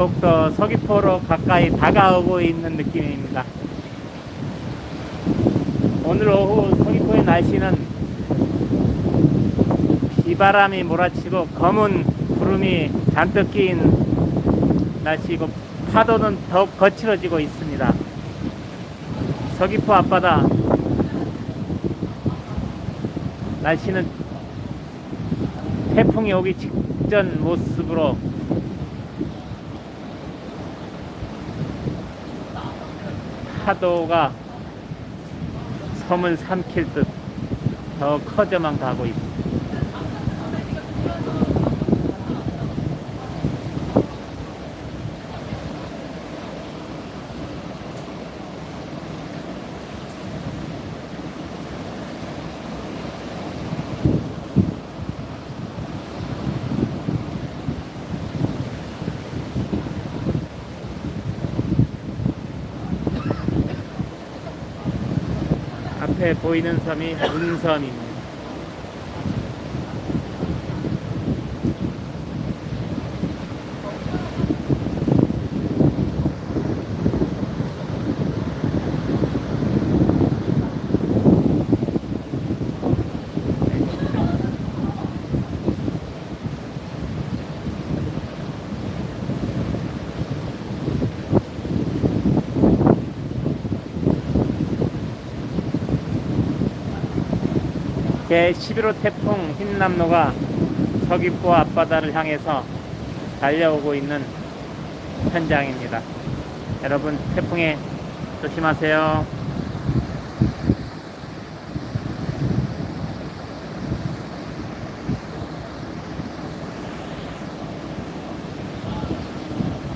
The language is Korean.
더욱더 서귀포로 가까이 다가오고 있는 느낌입니다. 오늘 오후 서귀포의 날씨는 비바람이 몰아치고 검은 구름이 잔뜩 낀 날씨고 파도는 더욱 거칠어지고 있습니다. 서귀포 앞바다 날씨는 태풍이 오기 직전 모습으로 파도가 섬을 삼킬 듯 더 커져만 가고 있습니다. 앞에 보이는 섬이 문섬입니다. 제11호 태풍 흰남노가 서귀포 앞바다를 향해서 달려오고 있는 현장입니다. 여러분 태풍에 조심하세요.